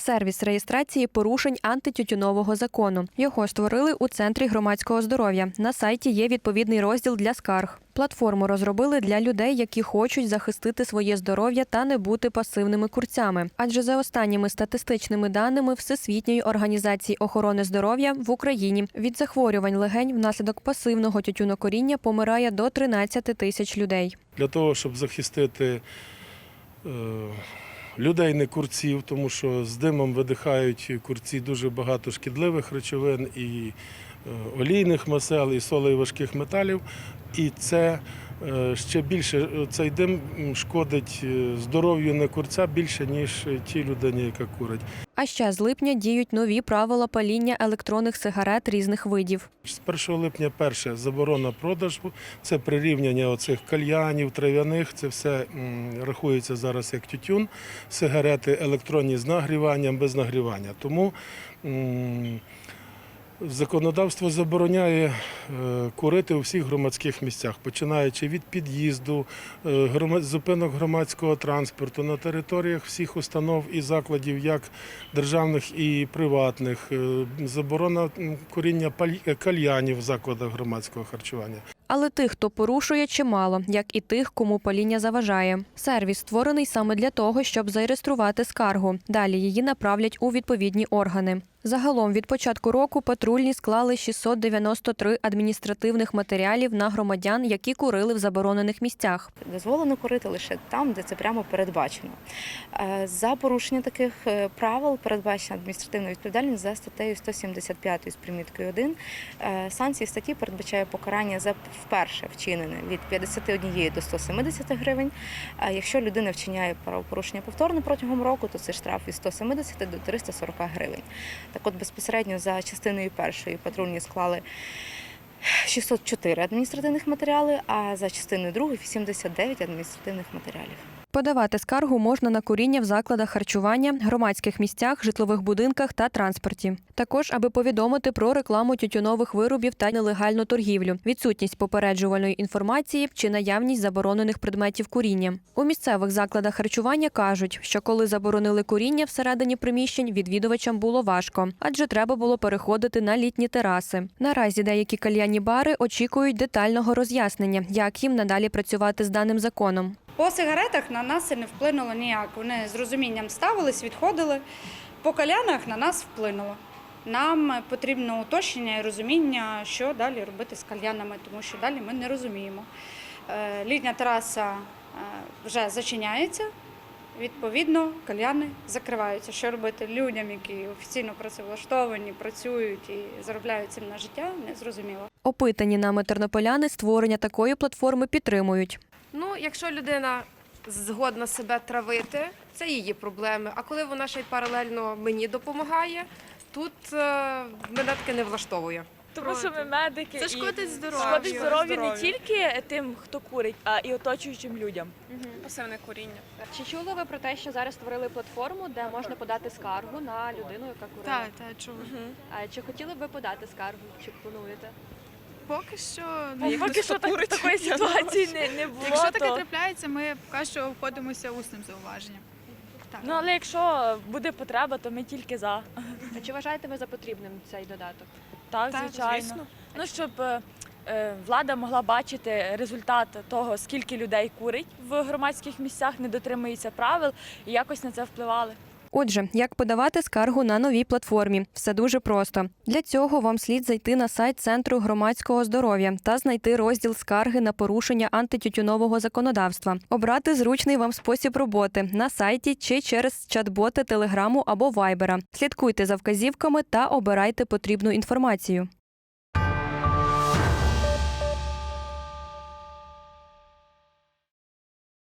сервіс реєстрації порушень антитютюнового закону. Його створили у центрі громадського здоров'я. На сайті є відповідний розділ для скарг. Платформу розробили для людей, які хочуть захистити своє здоров'я та не бути пасивними курцями. Адже за останніми статистичними даними Всесвітньої організації охорони здоров'я в Україні від захворювань легень внаслідок пасивного тютюнокоріння помирає до 13 тисяч людей. для того, щоб захистити е, людей не курців, тому що з димом видихають курці дуже багато шкідливих речовин і олійних масел, і солей важких металів. І це е, ще більше е, цей дим шкодить е, здоров'ю не курця більше, ніж тій людині, яка курить. А ще з липня діють нові правила паління електронних сигарет різних видів. З 1 липня перше заборона продажу, це прирівняння оцих кальянів, трав'яних, це все рахується зараз як тютюн, сигарети електронні з нагріванням, без нагрівання. Тому законодавство забороняє е, курити у всіх громадських місцях, починаючи від під'їзду, е, зупинок громадського транспорту на територіях всіх установ і закладів, як державних і приватних, е, заборона куріння кальянів в закладах громадського харчування. Але тих, хто порушує, чимало, як і тих, кому паління заважає. Сервіс створений саме для того, щоб зареєструвати скаргу. Далі її направлять у відповідні органи. Загалом від початку року патрульні склали 693 адміністративних матеріалів на громадян, які курили в заборонених місцях. Дозволено курити лише там, де це прямо передбачено. Е, За порушення таких е, правил передбачена адміністративна відповідальність за статтею 175 з приміткою 1. Е, Санкції статті передбачає покарання за вперше вчинене від 51 до 170 гривень. А якщо людина вчиняє правопорушення повторно протягом року, то це штраф від 170 до 340 гривень. Так от безпосередньо за частиною першої патрульні склали 604 адміністративних матеріали, а за частиною другої 89 адміністративних матеріалів. Подавати скаргу можна на куріння в закладах харчування, громадських місцях, житлових будинках та транспорті. Також, аби повідомити про рекламу тютюнових виробів та нелегальну торгівлю, відсутність попереджувальної інформації чи наявність заборонених предметів куріння. У місцевих закладах харчування кажуть, що коли заборонили куріння всередині приміщень, відвідувачам було важко, адже треба було переходити на літні тераси. Наразі деякі кальянні бари очікують детального роз'яснення, як їм надалі працювати з даним законом. По сигаретах на нас не вплинуло ніяк. Вони з розумінням ставились, відходили. По калянах на нас вплинуло. Нам потрібно уточнення і розуміння, що далі робити з кальянами, тому що далі ми не розуміємо. Е, Літня тераса е, вже зачиняється, відповідно, кальяни закриваються. Що робити людям, які офіційно працевлаштовані, працюють і заробляють цим на життя, не зрозуміло. Опитані нами тернополяни створення такої платформи підтримують. Ну, якщо людина згодна себе травити, це її проблеми. А коли вона ще й паралельно мені допомагає, тут е, мене таке не влаштовує. Тому що ми медики Це і шкодить здоров'ю. шкодить здоров'ю не Здоров'ю. тільки тим, хто курить, а і оточуючим людям. Пасивне куріння. Чи чули ви про те, що зараз створили платформу, де можна подати скаргу на людину, яка курила? Так, так, чув. А чи хотіли б ви подати скаргу? Чи плануєте? Поки що Ну, як поки що так, такої ситуації не, не було. Якщо таке то... трапляється, ми поки що обходимося усним зауваженням. Так. Ну але якщо буде потреба, то ми тільки за. А чи вважаєте ви за потрібним цей додаток? Так, Так, звичайно. звісно. Ну щоб е, е, влада могла бачити результат того, скільки людей курить в громадських місцях, не дотримується правил і якось на це впливали. Отже, як подавати скаргу на новій платформі? Все дуже просто. Для цього вам слід зайти на сайт Центру громадського здоров'я та знайти розділ скарги на порушення антитютюнового законодавства, обрати зручний вам спосіб роботи на сайті чи через чат-боти Телеграму або Вайбера. Слідкуйте за вказівками та обирайте потрібну інформацію.